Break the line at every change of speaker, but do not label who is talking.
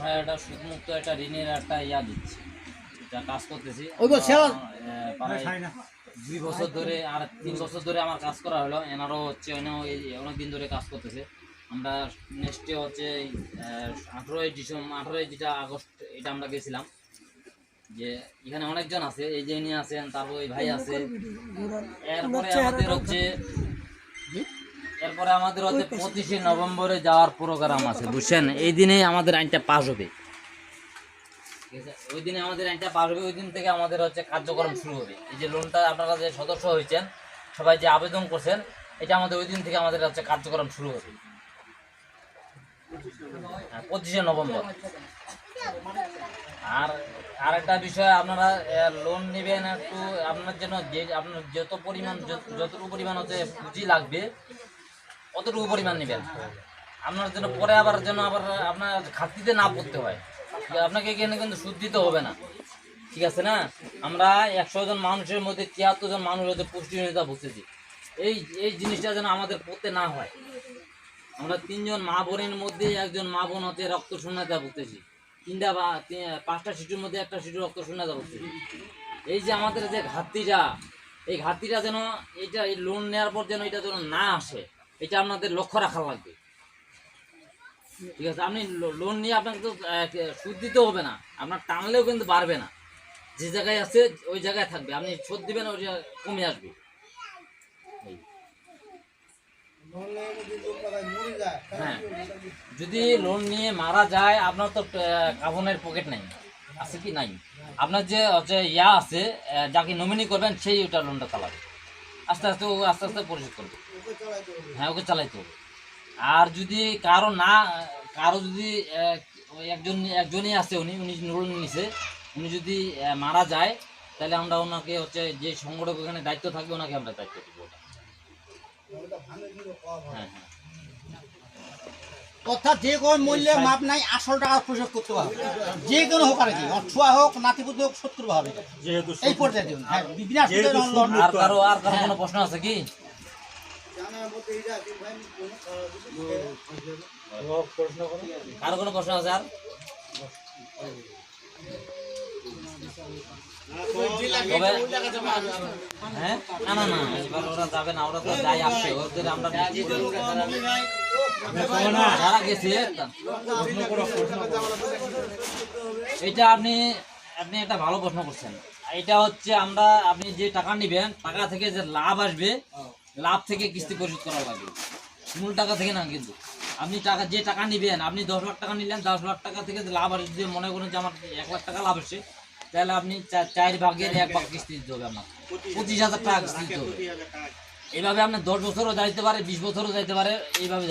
আমরা একটা সুদমুক্ত একটা ঋণের একটা ইয়া দিচ্ছি। যা কাজ করতেছি। দুই বছর ধরে আর তিন বছর ধরে আমার কাজ করা হলো। এনারও হচ্ছে এনাও অনেক দিন ধরে কাজ করতেছে। আমরা নেক্সটে হচ্ছে আঠেরোই ডিসেম্বর আঠেরোই যেটা আগস্ট এটা আমরা গেছিলাম। যে এখানে অনেকজন আছে এই যে ইনি আছেন তারপর ওই ভাই আছে। এরপরে আমাদের হচ্ছে এরপরে আমাদের হচ্ছে পঁচিশে নভেম্বরে যাওয়ার প্রোগ্রাম আছে বুঝছেন? এই দিনে আমাদের আইনটা পাস হবে? ওই দিনে আমাদের আইনটা পাস হবে ওই দিন থেকে আমাদের হচ্ছে কার্যক্রম শুরু হবে। এই যে লোনটা আপনারা যে সদস্য হয়েছেন সবাই যে আবেদন করছেন এটা আমাদের ওই দিন থেকে আমাদের হচ্ছে কার্যক্রম শুরু হবে। হ্যাঁ, পঁচিশে নভেম্বর। আর আরেকটা বিষয় আপনারা লোন নেবেন একটু আপনার জন্য যে আপনার যত পরিমাণ যত- যতটুকু পরিমাণ হচ্ছে পুঁজি লাগবে অতটুকু পরিমাণ নেবেন? আপনার জন্য পরে আবার যেন আবার আপনার ঘাটতিতে না পড়তে হয়। আপনাকে এখানে কিন্তু সুদ দিতে হবে না। ঠিক আছে না? আমরা একশো জন মানুষের মধ্যে তিয়াত্তর জন মানুষ হচ্ছে পুষ্টিহীনতা বুঝতেছি এই এই জিনিসটা যেন আমাদের পড়তে না হয়। আমরা তিনজন মা বোনের মধ্যে একজন মা বোন হচ্ছে রক্ত শূন্যতা ভুগতেছি। তিনটা বা পাঁচটা শিশুর মধ্যে একটা শিশু রক্ত শূন্যতা ভুগতেছি। এই যে আমাদের যে ঘাটতিটা, এই ঘাটতিটা যেন এটা এই লোন নেওয়ার পর যেন এটা যেন না আসে। এটা আপনাদের লক্ষ্য রাখা লাগবে। ঠিক আছে, আপনি লোন নিয়ে আপনাকে তো সুদ দিতে হবে না। আপনার টানলেও কিন্তু বাড়বে না। যে জায়গায় আছে, ওই জায়গায় থাকবে। আপনি সুদ দিবেন, ওই কমে আসবে। হ্যাঁ। যদি লোন নিয়ে মারা যায়, আপনার তো কাবনের পকেট নাই। আছে কি? নাই। আপনার যে হচ্ছে ইয়া আছে যাকে নমিনি করবেন, সেই ওটা লোনটা চালাবে। আস্তে আস্তে আস্তে আস্তে পরিশোধ করবে। হ্যাঁ ওকে চালাইতে হবে। আর যদি কারও না কারও যদি একজন একজনই আছে উনি উনি লোন নিছে উনি যদি মারা যায় তাহলে আমরা ওনাকে হচ্ছে যে সংগঠক ওখানে দায়িত্ব থাকবে ওনাকে আমরা দায়িত্ব দেবো হ্যাঁ হ্যাঁ।
অর্থাৎ যে কোনো মূল্যে মাপ নাই আসল টাকা পরিশোধ করতে হবে। যে কোনো হোক আর কি ছুয়া হোক নাতিপুতি হোক শত্রু হবে এই পর্যায়ে দিন। হ্যাঁ
আর কারও আর কারও কোনো প্রশ্ন আছে কি? কারও। কোনো প্রশ্ন আছে আর? হ্যাঁ না না না এবার ওরা যাবে না ওরা তো যাই আসছে ওদের আমরা যারা গেছে এটা আপনি আপনি একটা ভালো প্রশ্ন করছেন। এটা হচ্ছে আমরা আপনি যে টাকা নেবেন টাকা থেকে যে লাভ আসবে লাভ থেকে কিস্তি পরিশোধ করা লাগবে মূল টাকা থেকে না কিন্তু। আপনি টাকা, যে টাকা নেবেন, আপনি দশ লাখ টাকা নিলেন, দশ লাখ টাকা থেকে লাভ আসে যদি মনে করেন যে আমার এক লাখ টাকা লাভ আসে তাহলে আপনি চার ভাগের এক ভাগ কিস্তি দিতে হবে আপনার পঁচিশ হাজার টাকা কিস্তি দিতে হবে। এইভাবে আপনি দশ বছরও যাইতে পারে, বিশ বছরও যাইতে পারে, এইভাবে